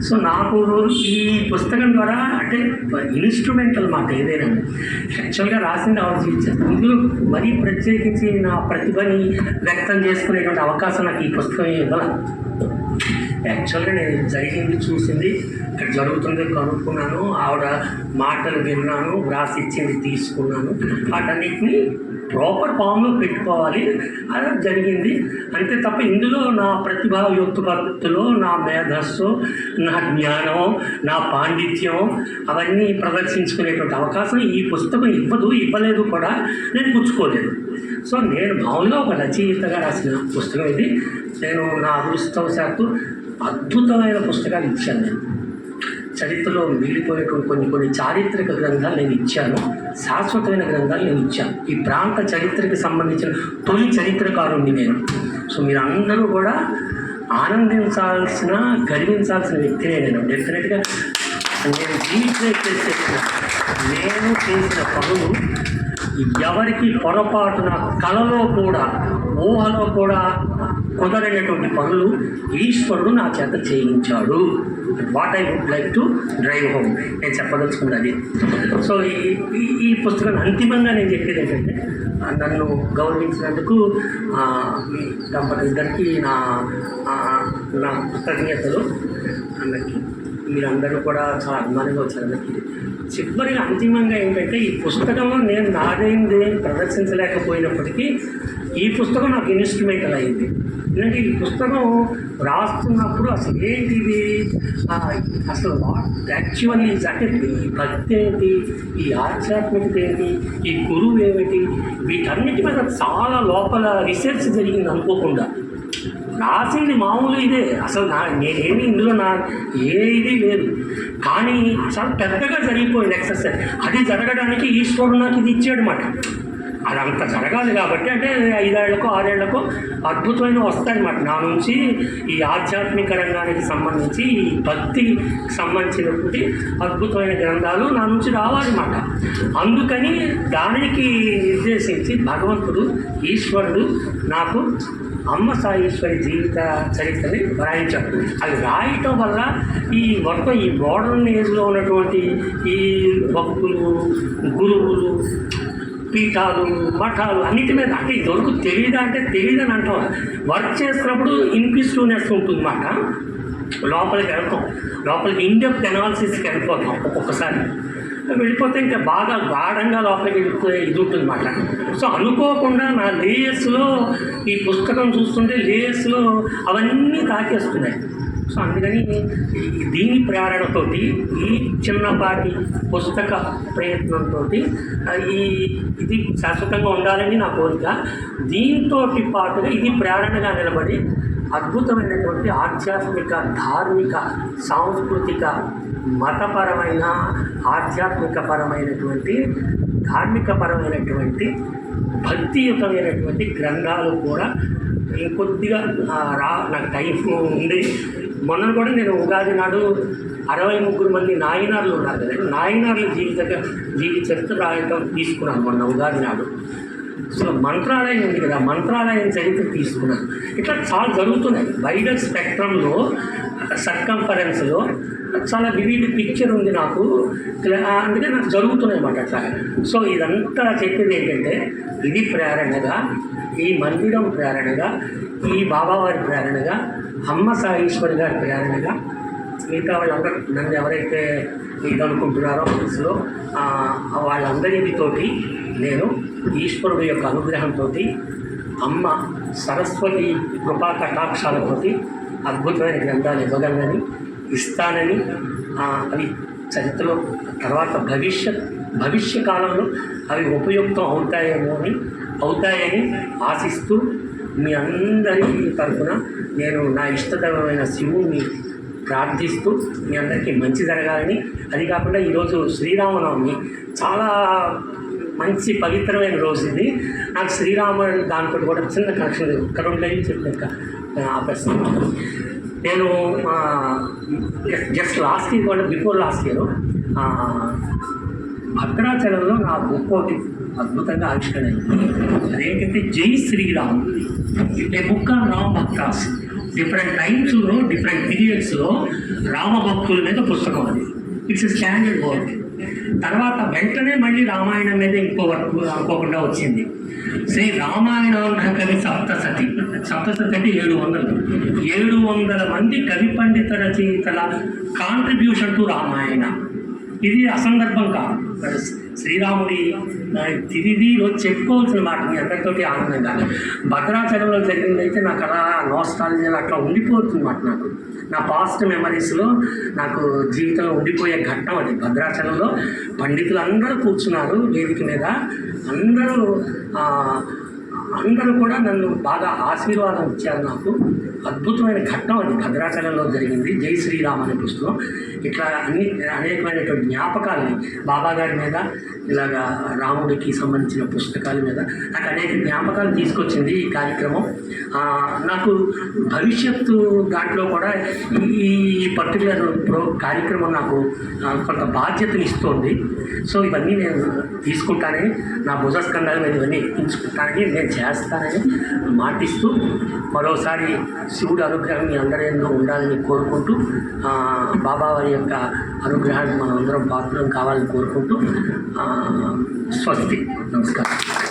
So నాకు ఈ పుస్తకం ద్వారా అంటే ఇన్స్ట్రుమెంటల్ మాట ఏదైనా. యాక్చువల్గా రాసింది ఆలోచించాను ఇందులో మరీ ప్రత్యేకించి నా ప్రతిభని వ్యక్తం చేసుకునేటువంటి అవకాశం నాకు ఈ పుస్తకం ఇవ్వాల. యాక్చువల్గా నేను జరిగింది చూసింది ఇక్కడ జరుగుతుంది కనుక్కున్నాను ఆవిడ మాటలు విన్నాను వ్రాసి ఇచ్చింది తీసుకున్నాను. వాటన్నిటిని ప్రాపర్ ఫామ్లో పెట్టుకోవాలి అలా జరిగింది. అంతే తప్ప ఇందులో నా ప్రతిభాయుక్తులో నా మేధస్సు నా జ్ఞానం నా పాండిత్యం అవన్నీ ప్రదర్శించుకునేటువంటి అవకాశం ఈ పుస్తకం ఇవ్వదు ఇవ్వలేదు కూడా నేను పుచ్చుకోలేదు. సో నేను భావంలో ఒక రచయితగా రాసిన పుస్తకం ఇది. నేను నా అదృష్టవశాత్తు అద్భుతమైన పుస్తకాలు ఇచ్చాను నేను. చరిత్రలో మిగిలిపోయేటువంటి కొన్ని కొన్ని చారిత్రక గ్రంథాలు నేను ఇచ్చాను. శాశ్వతమైన గ్రంథాలు నేను ఇచ్చాను. ఈ ప్రాంత చరిత్రకి సంబంధించిన తొలి చరిత్రకారుణ్ణి నేను. సో మీరు అందరూ కూడా ఆనందించాల్సిన గర్వించాల్సిన వ్యక్తినే నేను. డెఫినెట్గా నేను డీప్రేట్ చేసే నేను చేసిన పనులు ఎవరికి పొరపాటున కలలో కూడా ఊహలో కూడా కుదరనటువంటి పనులు ఈశ్వరుడు నా చేత చేయించాడు. What I would like to drive home నేను చెప్పదలుచుకున్నది. సో ఈ ఈ- పుస్తకాన్ని అంతిమంగా నేను చెప్పేది ఏంటంటే నన్ను గౌరవించినందుకు ఆ, దంపతులు ఇద్దరికి నా నా కృతజ్ఞతలు. అందరికీ మీరందరూ కూడా చాలా అభిమానంగా వచ్చారు. అందరికీ చివరిగా అంతిమంగా ఏంటంటే ఈ పుస్తకంలో నేను నాదైంది ప్రదర్శించలేకపోయినప్పటికీ ఈ పుస్తకం నాకు ఇన్స్ట్రుమెంటల్ అయింది. ఎందుకంటే ఈ పుస్తకం రాస్తున్నప్పుడు అసలు ఏంటి ఇది అసలు వాట్ యాక్చువల్లీ అంటే ఈ భక్తి ఏంటి? ఈ ఆధ్యాత్మికత ఏంటి? ఈ గురువు ఏమిటి? వీటన్నిటి మీద చాలా లోపల రీసెర్చ్ జరిగింది అనుకోకుండా. రాసింది మామూలు ఇదే. అసలు నా నేనేమి ఇందులో నా ఏ ఇది లేదు. కానీ చాలా పెద్దగా జరిగిపోయింది ఎక్సర్సైజ్ అది జరగడానికి ఈశ్వరుడు నాకు ఇది ఇచ్చాడు మాట అది అంత జరగాలి కాబట్టి అంటే ఐదేళ్ళకో ఆరేళ్ళకో అద్భుతమైన వస్తాయన్నమాట. నా నుంచి ఈ ఆధ్యాత్మిక రంగానికి సంబంధించి ఈ భక్తికి సంబంధించినటువంటి అద్భుతమైన గ్రంథాలు నా నుంచి రావాలన్నమాట. అందుకని దానికి నిర్దేశించి భగవంతుడు ఈశ్వరుడు నాకు అమ్మ సాయేశ్వరి జీవిత చరిత్రని రాయించాడు. అది రాయటం వల్ల ఈ మొత్తం ఈ మోడర్న్ ఏజ్లో ఉన్నటువంటి ఈ భక్తులు గురువులు పీఠాలు మఠాలు అన్నిటి మీద అంటే ఇది వరకు తెలియదా అంటే తెలియదని అంటాం. వర్క్ చేస్తున్నప్పుడు ఇన్పిస్టూనెస్ ఉంటుంది మాట లోపలికి వెళ్తాం. లోపలికి ఇండెప్త్ అనాలిసిస్కి వెళ్ళిపోతాం ఒక్కొక్కసారి. వెళ్ళిపోతే ఇంకా బాగా గాఢంగా లోపలికి వెళ్ళిపోయే ఇది ఉంటుందన్నమాట. సో అనుకోకుండా నా లేయర్స్లో ఈ పుస్తకం చూస్తుంటే లేయర్స్లో అవన్నీ తాకేస్తున్నాయి. సో అందుకని దీని ప్రేరణతోటి ఈ చిన్నపాటి పుస్తక ప్రయత్నంతో ఈ ఇది శాశ్వతంగా ఉండాలని నా కోరిక. దీంతో పాటుగా ఇది ప్రేరణగా నిలబడి అద్భుతమైనటువంటి ఆధ్యాత్మిక ధార్మిక సాంస్కృతిక మతపరమైన ఆధ్యాత్మిక పరమైనటువంటి ధార్మిక పరమైనటువంటి భక్తియుతమైనటువంటి గ్రంథాలు కూడా ఇంకొద్దిగా రా నాకు టైం ఉంది. మొన్న కూడా నేను ఉగాది నాడు అరవై ముగ్గురు మంది నాయనార్లు ఉన్నారు కదా. నాయనార్ల జీవిత జీవిత చరిత్ర రాయటం తీసుకున్నాను మొన్న ఉగాది నాడు. సో మంత్రాలయం ఉంది కదా మంత్రాలయం చరిత్ర తీసుకున్నాను. ఇట్లా చాలా జరుగుతున్నాయి. వైడర్ స్పెక్ట్రంలో సర్కంఫరెన్స్లో చాలా వివిధ పిక్చర్ ఉంది నాకు. అందుకే నాకు జరుగుతున్నాయి అన్నమాట అట్లా సో ఇదంతా చెప్పేది ఏంటంటే ఇది ప్రేరణగా ఈ మందిరం ప్రేరణగా ఈ బాబావారి ప్రేరణగా అమ్మ సాయేశ్వరి గారి ప్రేరణగా మిగతా వాళ్ళందరూ నన్ను ఎవరైతే ఇది అనుకుంటున్నారో మనసులో వాళ్ళందరితోటి నేను ఈశ్వరుడు యొక్క అనుగ్రహంతో అమ్మ సరస్వతి కృపా కటాక్షాలతోటి అద్భుతమైన గ్రంథాలు ఇవ్వగలనని ఇస్తానని అవి చరిత్రలో తర్వాత భవిష్యత్ భవిష్య కాలంలో అవి ఉపయుక్తం అవుతాయేమో అని అవుతాయని ఆశిస్తూ మీ అందరి తరఫున నేను నా ఇష్టదైవమైన శివుణ్ణి ప్రార్థిస్తూ మీ అందరికీ మంచి జరగాలని. అది కాకుండా ఈరోజు శ్రీరామనవమి చాలా మంచి పవిత్రమైన రోజు ఇది. నాకు శ్రీరాముడు దాంతో కూడా చిన్న కనెక్షన్ లేదు. ఇక్కడ ఆ ప్రశ్న. నేను జస్ట్ లాస్ట్ ఇయర్ కూడా బిఫోర్ లాస్ట్ ఇయర్ భద్రాచలంలో నా బుక్ ఒకటి అద్భుతంగా ఆవిష్కరణ అదేంటంటే Jai Shriram. A book on Ram bhaktas. Different టైమ్స్లో డిఫరెంట్ పీరియడ్స్లో రామభక్తుల మీద పుస్తకం అది. ఇట్స్ స్టాండర్డ్ వర్క్ తర్వాత వెంటనే మళ్ళీ రామాయణం మీద ఇంకో వర్క్ అనుకోకుండా వచ్చింది. శ్రీ రామాయణం కవి సప్తసతి. సప్తసతి అంటే ఏడు వందలు. ఏడు వందల మంది కవి పండిత రచయితల కాంట్రిబ్యూషన్ టు రామాయణ. ఇది అసందర్భం కాదు. శ్రీరాముడి తిరిగి వచ్చి చెప్పుకోవాల్సిన మాట. మీ అందరితోటి ఆనందంగా భద్రాచలంలో జరిగిందైతే నాకు అలా నోస్టాలజీ అట్లా ఉండిపోతుంది మాట నాకు. నా పాస్ట్ మెమరీస్లో నాకు జీవితంలో ఉండిపోయే ఘట్టం అది. భద్రాచలంలో పండితులు అందరూ కూర్చున్నారు వేదిక మీద. అందరూ అందరూ కూడా నన్ను బాగా ఆశీర్వాదం ఇచ్చారు నాకు. అద్భుతమైన ఘట్టం అది. భద్రాచలంలో జరిగింది. జై శ్రీరామ్ అనే పుస్తకం. ఇట్లా అన్ని అనేకమైనటువంటి జ్ఞాపకాలని బాబా గారి మీద ఇలాగా రాముడికి సంబంధించిన పుస్తకాల మీద నాకు అనేక జ్ఞాపకాలు తీసుకొచ్చింది ఈ కార్యక్రమం. నాకు భవిష్యత్తు దాంట్లో కూడా ఈ పర్టికులర్ ప్రో కార్యక్రమం నాకు కొంత కొంత బాధ్యతనిస్తోంది సో ఇవన్నీ నేను తీసుకుంటానని నా భుజస్కంధాల మీద ఇవన్నీ ఎక్కించుకుంటానని నేను చేస్తారని మాటిస్తూ మరోసారి శివుడు అనుగ్రహం మీ అందరిలో ఉండాలని కోరుకుంటూ బాబా వారి యొక్క అనుగ్రహానికి మనం అందరం పాత్రం కావాలని కోరుకుంటూ స్వస్తి. నమస్కారం.